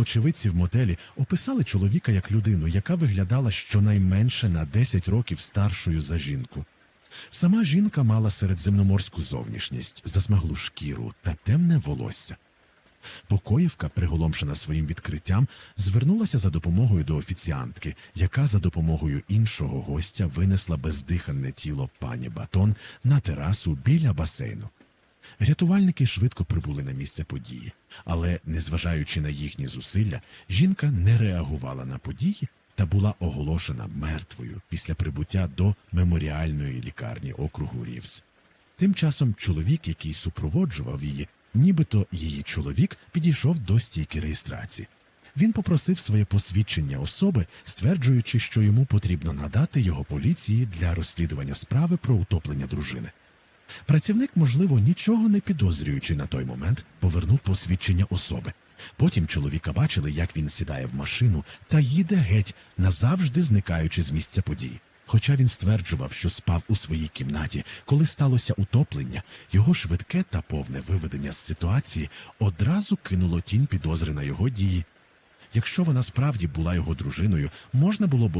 Очевидці в мотелі описали чоловіка як людину, яка виглядала щонайменше на 10 років старшою за жінку. Сама жінка мала середземноморську зовнішність, засмаглу шкіру та темне волосся. Покоївка, приголомшена своїм відкриттям, звернулася за допомогою до офіціантки, яка за допомогою іншого гостя винесла бездиханне тіло пані Батон на терасу біля басейну. Рятувальники швидко прибули на місце події, але, незважаючи на їхні зусилля, жінка не реагувала на події та була оголошена мертвою після прибуття до меморіальної лікарні округу Рівс. Тим часом чоловік, який супроводжував її, нібито її чоловік, підійшов до стійки реєстрації. Він попросив своє посвідчення особи, стверджуючи, що йому потрібно надати його поліції для розслідування справи про утоплення дружини. Працівник, можливо, нічого не підозрюючи на той момент, повернув посвідчення особи. Потім чоловіка бачили, як він сідає в машину та їде геть, назавжди зникаючи з місця події. Хоча він стверджував, що спав у своїй кімнаті, коли сталося утоплення, його швидке та повне виведення з ситуації одразу кинуло тінь підозри на його дії. Якщо вона справді була його дружиною, можна було б